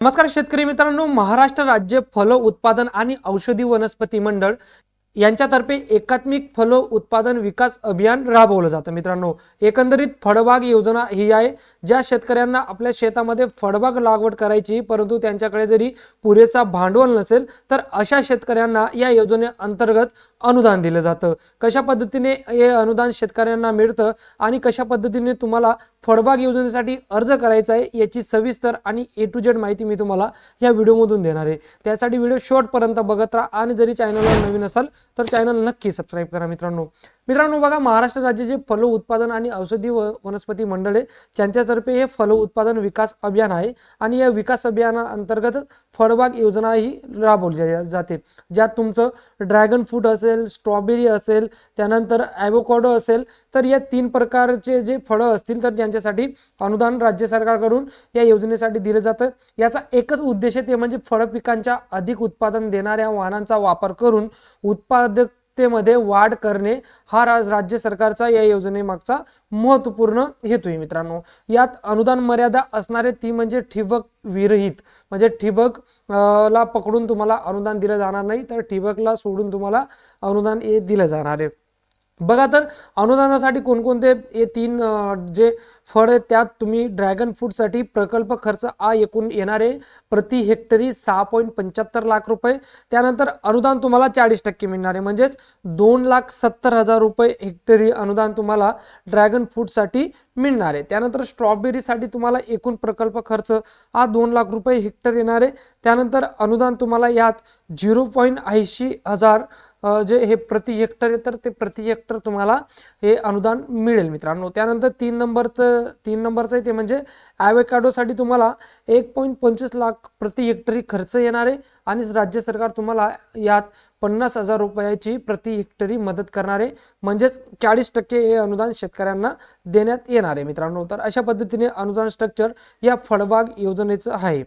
नमस्कार शेतकरी मित्रांनो. महाराष्ट्र राज्य फल उत्पादन आणि औषधी वनस्पती मंडळ यांच्यातर्फे एकात्मिक फल उत्पादन विकास अभियान राबवलं जातं. मित्रांनो एकंदरीत फळबाग योजना ही आहे ज्या शेतकऱ्यांना आपल्या शेतामध्ये फळबाग लागवड करायची परंतु त्यांच्याकडे जरी पुरेसा भांडवल नसेल तर अशा शेतकऱ्यांना या योजनेअंतर्गत अनुदान दिलं जातं. कशा पद्धतीने हे अनुदान शेतकऱ्यांना मिळतं आणि कशा पद्धतीने तुम्हाला फळबाग योजनेसाठी अर्ज करायचा आहे याची सविस्तर आणि ए टू जेड माहिती मी तुम्हाला या व्हिडिओमधून देणार आहे. त्यासाठी व्हिडिओ शेवटपर्यंत बघत राहा आणि जरी चॅनलवर नवीन असाल तर चॅनल नक्की सबस्क्राईब करा मित्रांनो. मित्रांनो बघा महाराष्ट्र राज्याचे फल उत्पादन आणि औषधी व वनस्पती मंडळ आहे त्यांच्यातर्फे हे फल उत्पादन विकास अभियान आहे आणि या विकास अभियानाअंतर्गत फळबाग योजना ही राबवली जाते. ज्यात तुमचं ड्रॅगन फ्रूट असेल स्ट्रॉबेरी असेल त्यानंतर ॲवोकॅडो असेल तर या तीन प्रकारचे जे फळं असतील तर त्यांच्यासाठी अनुदान राज्य सरकारकडून या योजनेसाठी दिलं जातं. याचा एकच उद्देश आहे ते म्हणजे फळ पिकांच्या अधिक उत्पादन देणाऱ्या वाहनांचा वापर करून उत्पादकतेमध्ये वाढ करणे हा राज राज्य सरकारचा या योजनेमागचा महत्त्वपूर्ण हेतू आहे मित्रांनो. यात अनुदान मर्यादा असणारे ती म्हणजे ठिबक विरहित. म्हणजे ठिबक ला पकडून तुम्हाला अनुदान दिलं जाणार नाही तर ठिबकला सोडून तुम्हाला अनुदान दिलं जाणार आहे. बघा तर अनुदानासाठी कोणकोणते हे तीन जे फळ आहेत त्यात तुम्ही ड्रॅगन फ्रूटसाठी प्रकल्प खर्च आ एकूण येणारे प्रति हेक्टरी सहा पॉईंट पंच्याहत्तर लाख रुपये. त्यानंतर अनुदान तुम्हाला चाळीस टक्के मिळणार आहे. म्हणजेच दोन लाख सत्तर हजार रुपये हेक्टरी अनुदान तुम्हाला ड्रॅगन फ्रूटसाठी मिळणार आहे. त्यानंतर स्ट्रॉबेरीसाठी तुम्हाला एकूण प्रकल्प खर्च हा दोन लाख रुपये हेक्टर येणार आहे. त्यानंतर अनुदान तुम्हाला यात झिरो पॉईंट ऐंशी हजार जे हे प्रति हेक्टर आहे तर ते प्रति हेक्टर तुम्हाला हे अनुदान मिळेल मित्रांनो. त्यानंतर तीन नंबरचं तीन नंबरचं आहे ते म्हणजे ॲवेकाडोसाठी तुम्हाला एक पॉईंट पंचवीस लाख प्रति हेक्टरी खर्च येणार आहे आणि राज्य सरकार तुम्हाला यात पन्नास हजार रुपयाची प्रति हेक्टरी मदत करणार आहे. म्हणजेच चाळीस टक्के हे अनुदान शेतकऱ्यांना देण्यात येणार आहे मित्रांनो. तर अशा पद्धतीने अनुदान स्ट्रक्चर या फळबाग योजनेचं आहे.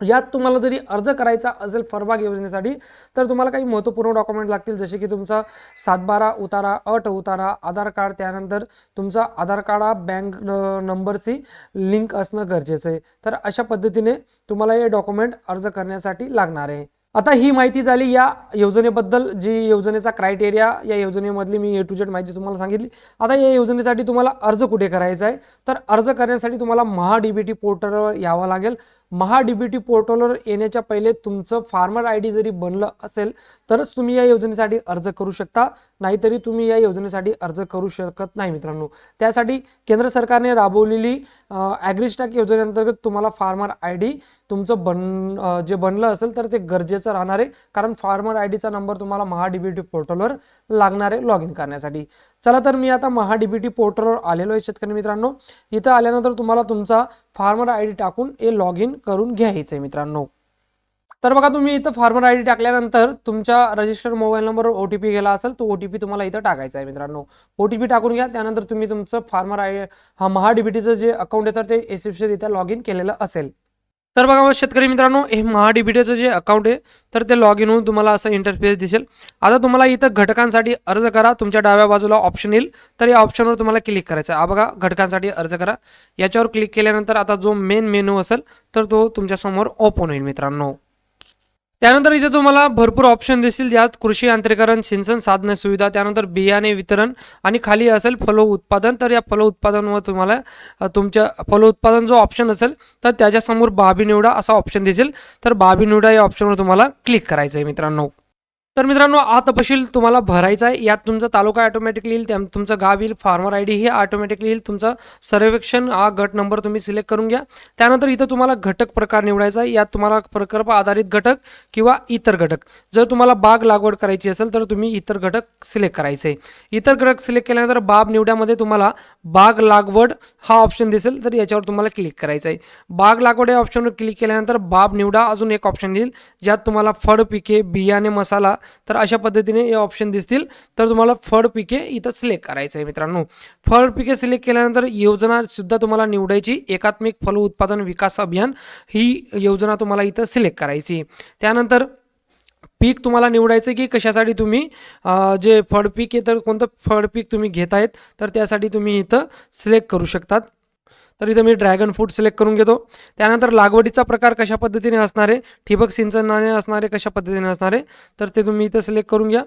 यात तुम्हाला जरी अर्ज करायचा असेल फरबाग योजनेसाठी तर तुम्हाला काही महत्त्वपूर्ण डॉक्युमेंट लागतील जसे की तुमचा सातबारा उतारा अट उतारा आधार कार्ड त्यानंतर तुमचा आधार कार्ड हा बँक नंबरशी लिंक असणं गरजेचं आहे. तर अशा पद्धतीने तुम्हाला हे डॉक्युमेंट अर्ज करण्यासाठी लागणार आहे. आता ही माहिती झाली या योजनेबद्दल जी योजनेचा क्रायटेरिया या योजनेमधली मी ए टू जेड माहिती तुम्हाला सांगितली. आता या योजनेसाठी तुम्हाला अर्ज कुठे करायचा आहे? तर अर्ज करण्यासाठी तुम्हाला महा डी बी टी पोर्टलवर यावं लागेल. महा पोर्टलवर येण्याच्या पहिले तुमचं फार्मर आय डी जरी बनलं असेल तरच तुम्ही या योजनेसाठी अर्ज करू शकता. नाहीतरी तुम्ही या योजनेसाठी अर्ज करू शकत नाही मित्रांनो. त्यासाठी केंद्र सरकारने राबवलेली ॲग्रिस्टॅक योजनेअंतर्गत तुम्हाला फार्मर आय डी तुमचं बन जे बनलं असेल तर ते गरजेचं राहणार आहे. कारण फार्मर आय डीचा नंबर तुम्हाला महा डी बी टी पोर्टलवर लागणार आहे लॉग इन करण्यासाठी. चला तर मी आता महा डी बी टी पोर्टलवर आलेलो आहे शेतकरी मित्रांनो. इथं आल्यानंतर तुम्हाला तुमचा फार्मर आय डी टाकून हे लॉग इन करून घ्यायचं आहे मित्रांनो. तर बघा तुम्ही इथं फार्मर आय डी टाकल्यानंतर तुमच्या रजिस्टर्ड मोबाईल नंबरवर ओ टी पी गेला असेल तो ओ टी पी तुम्हाला इथं टाकायचा आहे मित्रांनो. ओ टी पी टाकून घ्या त्यानंतर तुम्ही तुमचं फार्मर आय हा महा बी टीचं जे अकाउंट आहे तर ते यशस्वीरित्या लॉग इन केलेलं असेल. तर बघा मग शेतकरी मित्रांनो हे महा टीचं जे अकाउंट आहे तर ते लॉग इन होऊन तुम्हाला असं इंटरफेस दिसेल. आता तुम्हाला इथं घटकांसाठी अर्ज करा तुमच्या डाव्या बाजूला ऑप्शन येईल तर या ऑप्शनवर तुम्हाला क्लिक करायचं आहे. हा बघा घटकांसाठी अर्ज करा. याच्यावर क्लिक केल्यानंतर आता जो मेन मेनू असेल तर तो तुमच्यासमोर ओपन होईल मित्रांनो. त्यानंतर इथे तुम्हाला भरपूर ऑप्शन दिसतील. ज्यात कृषी यांत्रिकरण सिंचन साधने सुविधा त्यानंतर बियाणे वितरण आणि खाली असेल फलो उत्पादन. तर या फलो उत्पादनवर तुम्हाला तुमच्या फलो उत्पादन जो ऑप्शन असेल तर त्याच्यासमोर बाबी निवडा असा ऑप्शन दिसेल. तर बाबी निवडा या ऑप्शनवर तुम्हाला क्लिक करायचं आहे मित्रांनो. तर मित्रांनो हा तपशील तुम्हाला भरायचा आहे. यात तुमचा तालुका ऑटोमॅटिकली येईल त्या तुमचं गाव येईल फार्मर आय डी हे ऑटोमॅटिकली येईल तुमचं सर्वेक्षण हा गट नंबर तुम्ही सिलेक्ट करून घ्या. त्यानंतर इथं तुम्हाला घटक प्रकार निवडायचा आहे. यात तुम्हाला प्रकल्प आधारित घटक किंवा इतर घटक. जर तुम्हाला बाग लागवड करायची असेल तर तुम्ही इतर घटक सिलेक्ट करायचे. इतर घटक सिलेक्ट केल्यानंतर बाब निवड्यामध्ये तुम्हाला बाग लागवड हा ऑप्शन दिसेल तर याच्यावर तुम्हाला क्लिक करायचं आहे. बाग लागवड या ऑप्शनवर क्लिक केल्यानंतर बाब निवडा अजून एक ऑप्शन येईल ज्यात तुम्हाला फळ पिके बियाणे मसाला तर अशा पद्धतीने हे ऑप्शन दिसतील. तर तुम्हाला फळ पिके इथं सिलेक्ट करायचं आहे मित्रांनो. फळ पिके सिलेक्ट केल्यानंतर योजनासुद्धा तुम्हाला निवडायची. एकात्मिक फल उत्पादन विकास अभियान ही योजना तुम्हाला इथं सिलेक्ट करायची. त्यानंतर पीक तुम्हाला निवडायचं की कशासाठी तुम्ही जे फळपीक आहे तर कोणतं फळपीक तुम्ही घेत आहेत तर त्यासाठी तुम्ही इथं सिलेक्ट करू शकतात. तर इथं मी ड्रॅगन फ्रूट सिलेक्ट करून घेतो. त्यानंतर लागवडीचा प्रकार कशा पद्धतीने असणार आहे? ठिबक सिंचनाने असणारे कशा पद्धतीने असणार आहे? तर ते तुम्ही इथं सिलेक्ट करून घ्या.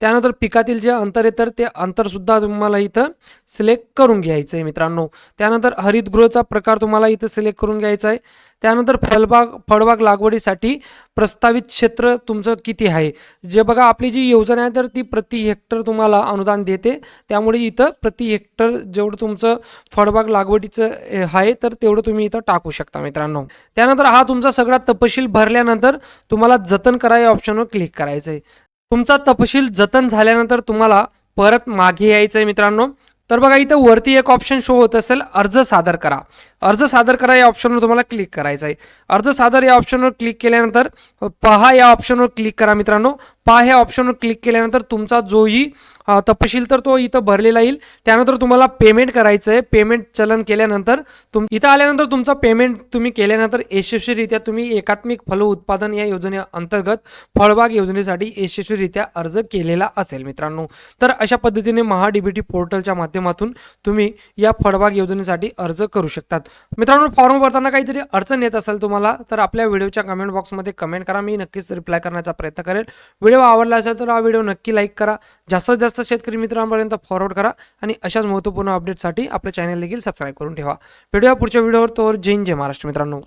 त्यानंतर पिकातील जे अंतर येतं ते अंतरसुद्धा तुम्हाला इथं सिलेक्ट करून घ्यायचं आहे मित्रांनो. त्यानंतर हरितगृहचा प्रकार तुम्हाला इथं सिलेक्ट करून घ्यायचा आहे. त्यानंतर फळबाग फळबाग लागवडीसाठी प्रस्तावित क्षेत्र तुमचं किती आहे? जे बघा आपली जी योजना आहे तर ती प्रति हेक्टर तुम्हाला अनुदान देते. त्यामुळे इथं प्रति हेक्टर जेवढं तुमचं फळबाग लागवडीचं आहे तर तेवढं तुम्ही इथं टाकू शकता मित्रांनो. त्यानंतर हा तुमचा सगळा तपशील भरल्यानंतर तुम्हाला जतन करा या ऑप्शनवर क्लिक करायचं आहे तुमचा तपशील जतन झाल्यानंतर तुम्हाला परत मागे यायचं आहे मित्रांनो. तर बघा इथं वरती एक ऑप्शन शो होत असेल अर्ज सादर करा. अर्ज सादर करा या ऑप्शनवर तुम्हाला क्लिक करायचं आहे अर्ज सादर या ऑप्शनवर क्लिक केल्यानंतर पहा या ऑप्शनवर क्लिक करा मित्रांनो. पहा ह्या ऑप्शनवर क्लिक केल्यानंतर तुमचा जोही तपशील तर तो इथं भरलेला येईल. त्यानंतर तुम्हाला पेमेंट करायचं आहे पेमेंट चलन केल्यानंतर तुम इथं आल्यानंतर तुमचा पेमेंट तुम्ही केल्यानंतर यशस्वीरित्या तुम्ही एकात्मिक फल उत्पादन या योजनेअंतर्गत फळबाग योजनेसाठी यशस्वीरित्या अर्ज केलेला असेल मित्रांनो. तर अशा पद्धतीने महा डीबीटी पोर्टलच्या माध्यमातून तुम्ही या फळबाग योजनेसाठी अर्ज करू शकतात. मित्रांनो फॉर्म भरताना काही जरी अडचण येत असेल तुम्हाला तर आपल्या व्हिडिओच्या कमेंट बॉक्समध्ये कमेंट करा. मी नक्कीच रिप्लाय करण्याचा प्रयत्न करेल व्हिडिओ आवडला असेल तर हा व्हिडिओ नक्की लाईक करा. जास्तीत जास्त शेतकरी मित्रांपर्यंत फॉरवर्ड करा आणि अशाच महत्त्वपूर्ण अपडेटसाठी आपल्या चॅनल देखील सबस्क्राईब करून ठेवा. भेटूया पुढच्या व्हिडिओवर तोवर जैन जय महाराष्ट्र मित्रांनो.